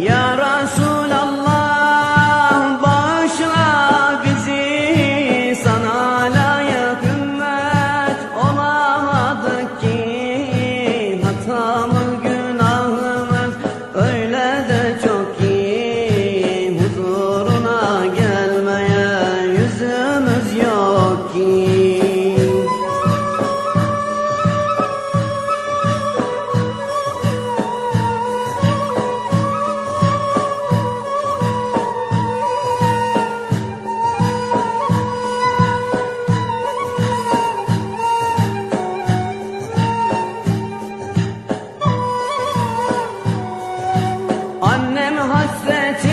Yeah. Annem hasreti